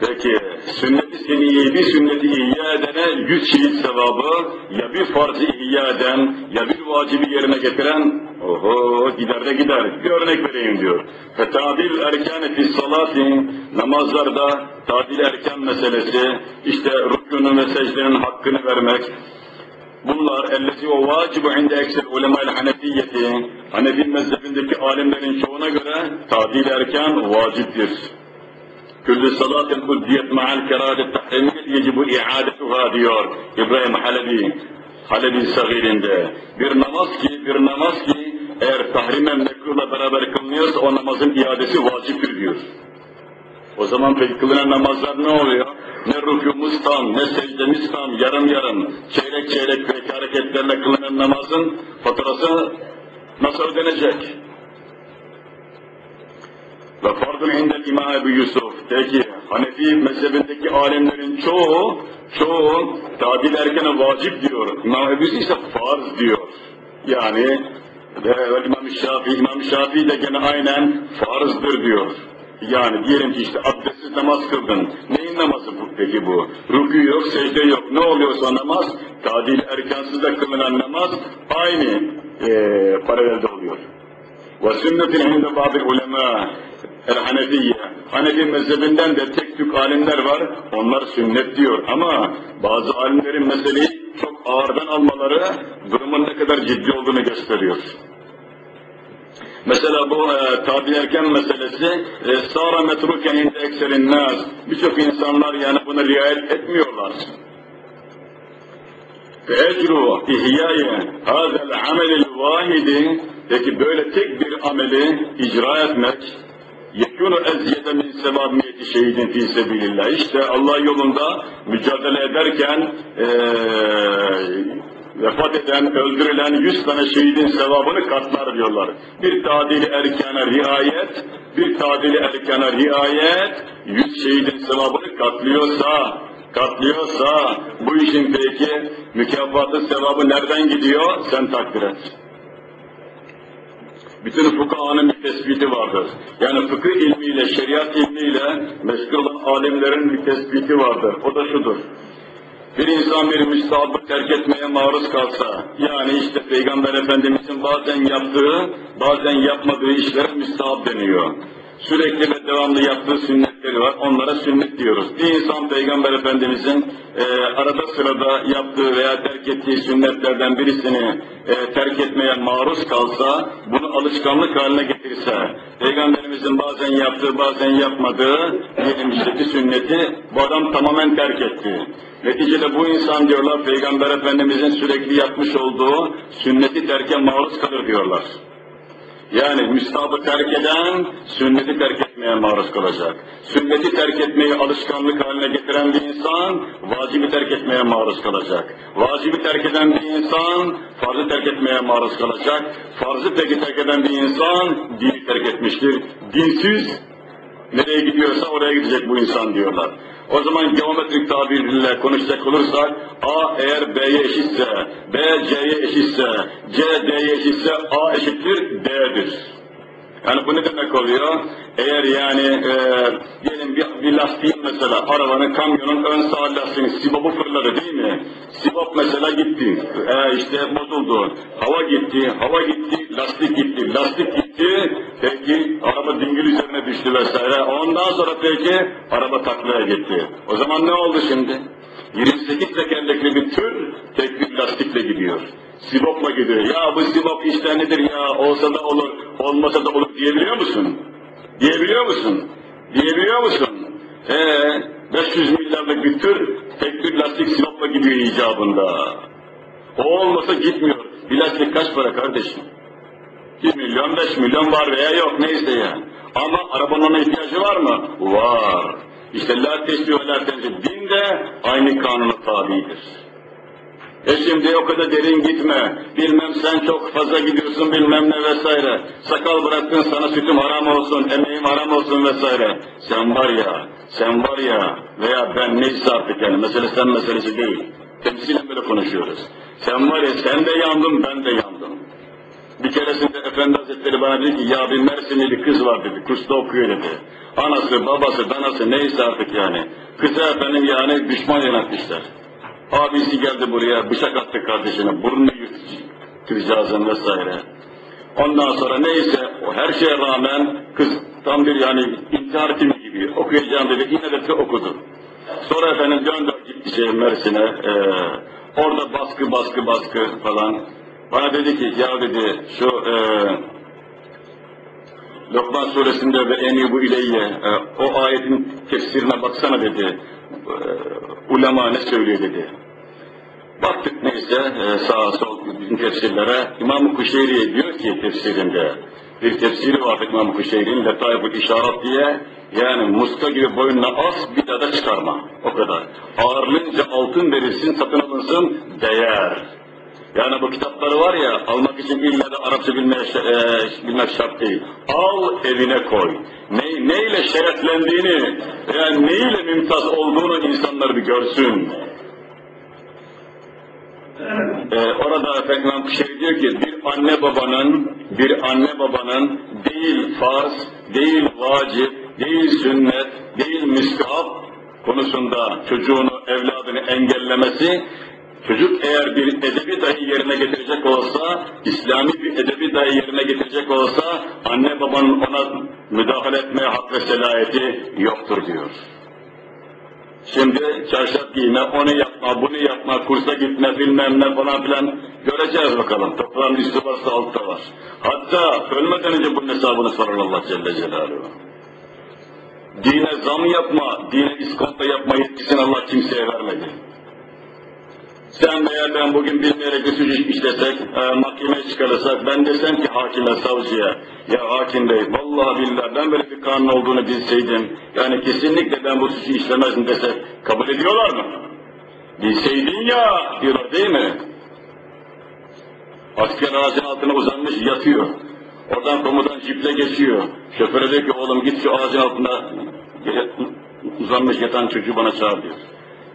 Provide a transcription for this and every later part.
Peki, sünnet-i seniyeyi bir sünnet-i ihya edene yüz şehit sevabı, ya bir farz-ı ihya eden, ya bir vacibi yerine getiren, oho gider de gider. Bir örnek vereyim diyor. Fetadil erkâne fis salati, namazlarda tadil erken meselesi, işte rükûnun ve secdenin hakkını vermek, Bunlar ellezi o vacibu inde ekser ulemâil hanefiyeti, Hanefi mezhebindeki alimlerin çoğuna göre tadil erken vaciptir. Küllü salatin kuddiyet ma'al kerâdet tahrimiyyet yecibu iadetuha diyor İbrahim Halebi, Halebi sagirinde. Bir namaz ki, bir namaz ki eğer tahrimen mekruhla beraber kılınıyorsa o namazın iadesi vaciptir diyor. O zaman peki kılınan namazlar ne oluyor? Ne rükûmuz tam, ne secdemiz tam, yarım yarım, çeyrek çeyrek peki hareketlerle kılınan namazın faturası nasıl ödenecek? Ve fardun indel İmam Ebu Yusuf. Peki Hanefi mezhebindeki alimlerin çoğu, çoğu tadil erkene vacip diyor. İmam Ebu Yusuf ise farz diyor. Yani ve İmam Şafii, İmam Şafii de gene aynen farzdır diyor. Yani diyelim ki işte abdestsiz namaz kıldın. Neyin namazı bu peki bu? Rükû yok, secde yok. Ne oluyorsa namaz, tadil erkansız da kılınan namaz aynı ee, paralelde oluyor. Ve sünnetin inde bazı ulema el Hanefiye. Hanefi mezhebinden de tek tük alimler var. Onlar sünnet diyor ama bazı alimlerin meseleyi çok ağırdan almaları durumun ne kadar ciddi olduğunu gösteriyor. Mesela bu e, tabi erken meselesi e, sara metruken inde ekserin nas. Birçok insanlar yani bunu riayet etmiyorlar. Ve ecru ihyaye hazel amelil vahidi peki böyle tek bir ameli icra etmek yekûnu ezyede min sevabiyeti şehidin fi sebilillah. İşte Allah yolunda mücadele ederken ee, vefat eden, öldürülen yüz tane şehidin sevabını katlar diyorlar. Bir tadili erkana riayet, bir tadili erkana riayet, yüz şehidin sevabını katlıyorsa, katlıyorsa bu işin peki mükafatı sevabı nereden gidiyor? Sen takdir et. Bütün fukahanın bir tespiti vardır. Yani fıkıh ilmiyle, şeriat ilmiyle meşgul olan alimlerin bir tespiti vardır. O da şudur. Bir insan bir müstahabı terk etmeye maruz kalsa, yani işte Peygamber Efendimizin bazen yaptığı, bazen yapmadığı işlere müstahap deniyor. Sürekli ve devamlı yaptığı sünnetleri var, onlara sünnet diyoruz. Bir insan Peygamber Efendimizin e, arada sırada yaptığı veya terk ettiği sünnetlerden birisini e, terk etmeye maruz kalsa, bunu alışkanlık haline getirse, Peygamberimizin bazen yaptığı, bazen yapmadığı, diyelim sünneti bu adam tamamen terk etti. Neticede bu insan diyorlar Peygamber Efendimizin sürekli yapmış olduğu sünneti terke maruz kalır diyorlar. Yani müstabı terk eden sünneti terk etmeye maruz kalacak. Sünneti terk etmeyi alışkanlık haline getiren bir insan vacibi terk etmeye maruz kalacak. Vacibi terk eden bir insan farzı terk etmeye maruz kalacak. Farzı peki terk eden bir insan dini terk etmiştir. Dinsiz nereye gidiyorsa oraya gidecek bu insan diyorlar. O zaman geometrik tabirle konuşacak olursak A eğer B'ye eşitse, B C'ye eşitse, C D'ye eşitse A eşittir D'dir. Yani bu ne demek oluyor? Eğer yani e, diyelim bir, bir lastiğin mesela arabanın, kamyonun ön sağ lastiğinin sibabı fırladı değil mi? Sibop mesela gitti, e, işte bozuldu, hava gitti, hava gitti, lastik gitti, lastik gitti, peki araba dingil üzerine düştü vesaire. Ondan sonra peki araba taklaya gitti. O zaman ne oldu şimdi? 28 tekerlekli bir tır tek bir lastikle gidiyor. Sibopla gidiyor. Ya bu sibop işte nedir ya olsa da olur, olmasa da olur diyebiliyor musun? Diyebiliyor musun? Diyebiliyor musun? Ee, 500 milyarlık bir tır tek bir lastik sibopla gidiyor icabında. O olmasa gitmiyor. Bir lastik kaç para kardeşim? 1 milyon, 5 milyon var veya yok neyse yani. Ama arabanın ihtiyacı var mı? Var. İşte la teşbih ve la tenzih. Din de aynı kanuna tabidir. E şimdi o kadar derin gitme, bilmem sen çok fazla gidiyorsun bilmem ne vesaire. Sakal bıraktın sana sütüm haram olsun, emeğim haram olsun vesaire. Sen var ya, sen var ya veya ben neyse artık yani mesele sen meselesi değil. Temsilen böyle konuşuyoruz. Sen var ya sen de yandın ben de yandım. Bir keresinde Efendi Hazretleri bana dedi ki ya bir Mersinli bir kız var dedi. Kursta okuyor dedi. Anası, babası, danası neyse artık yani. Kıza efendim yani düşman yönetmişler. Abisi geldi buraya bıçak attı kardeşine. Burnunu yırtacağızın vesaire. Ondan sonra neyse o her şeye rağmen kız tam bir yani intihar filmi gibi okuyacağım dedi. Yine de okudu. Sonra efendim döndü gitti şey Mersin'e. Ee, orada baskı baskı baskı falan. Bana dedi ki ya dedi şu e, Lokman suresinde ve eni bu ileyye e, o ayetin tefsirine baksana dedi. E, ulema ne söylüyor dedi. Baktık neyse e, sağa sol bütün tefsirlere İmam-ı Kuşeyri diyor ki tefsirinde bir tefsiri var İmam-ı Kuşeyri'nin Letaif-ül İşaret diye yani muska gibi boynuna as bir da çıkarma. O kadar. Ağırlığınca altın verirsin satın alınsın değer. Yani bu kitapları var ya almak için illa da Arapça bilmek, e, bilmek şart değil. Al evine koy. Ne, neyle şereflendiğini yani neyle mümtaz olduğunu insanlar bir görsün. Ee, orada efendim şey diyor ki bir anne babanın bir anne babanın değil farz, değil vacip, değil sünnet, değil müstahap konusunda çocuğunu, evladını engellemesi Çocuk eğer bir edebi dahi yerine getirecek olsa, İslami bir edebi dahi yerine getirecek olsa, anne babanın ona müdahale etmeye hak ve selayeti yoktur diyor. Şimdi çarşaf giyme, onu yapma, bunu yapma, kursa gitme, bilmem ne falan filan göreceğiz bakalım. Toprağın üstü varsa altta var. Hatta ölmeden önce bunun hesabını sorar Allah Celle Celaluhu. Dine zam yapma, dine iskonto yapma yetkisini Allah kimseye vermedi. Sen veya ben bugün bilmeyerek bir suç işlesek, e, mahkemeye çıkarırsak, ben desem ki hakime, savcıya, ya hakim bey, vallahi billahi ben böyle bir kanun olduğunu bilseydim, yani kesinlikle ben bu suçu işlemezdim desek, kabul ediyorlar mı? Bilseydin ya, diyorlar değil mi? Asker ağacın altına uzanmış yatıyor. Oradan komutan jiple geçiyor. Şoföre diyor ki oğlum git şu ağacın altında uzanmış yatan çocuğu bana çağır diyor.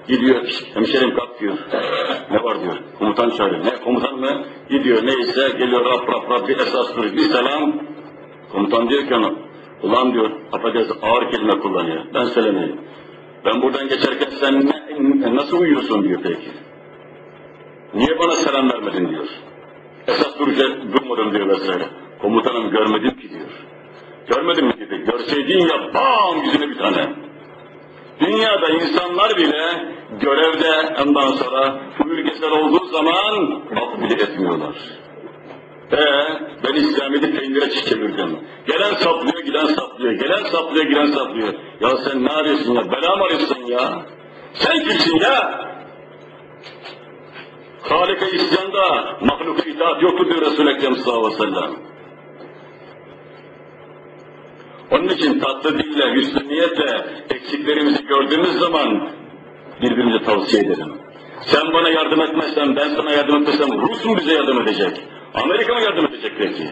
Gidiyor, hemşerim kalk diyor. Ne var diyor, komutan çağırıyor. Ne komutan mı? Gidiyor neyse, geliyor rap rap rap bir esas duruyor. Bir selam. Komutan diyor ki ona, ulan diyor, affedersin ağır kelime kullanıyor. Ben söylemeyeyim. Ben buradan geçerken sen ne, nasıl uyuyorsun diyor peki. Niye bana selam vermedin diyor. Esas duracak durmadım diyor vesaire. Komutanım görmedim ki diyor. Görmedin mi dedi. Görseydin ya bam yüzüne bir tane. Dünyada insanlar bile görevde ondan sonra buyurgesel olduğu zaman af bile etmiyorlar. Ee, ben İslamiyet'i peynire çevirdim. Gelen saplıyor, giden saplıyor. Gelen saplıyor, giden saplıyor. Ya sen ne arıyorsun ya? Bela mı arıyorsun ya? Sen kimsin ya? Halika isyanda mahluka itaat yoktu diyor Resul-i Ekrem sallallahu aleyhi ve sellem. Onun için tatlı dille, hüsnü niyetle eksiklerimizi gördüğümüz zaman birbirimize tavsiye edelim. Sen bana yardım etmezsen, ben sana yardım etmezsem Rus mu bize yardım edecek? Amerika mı yardım edecek peki?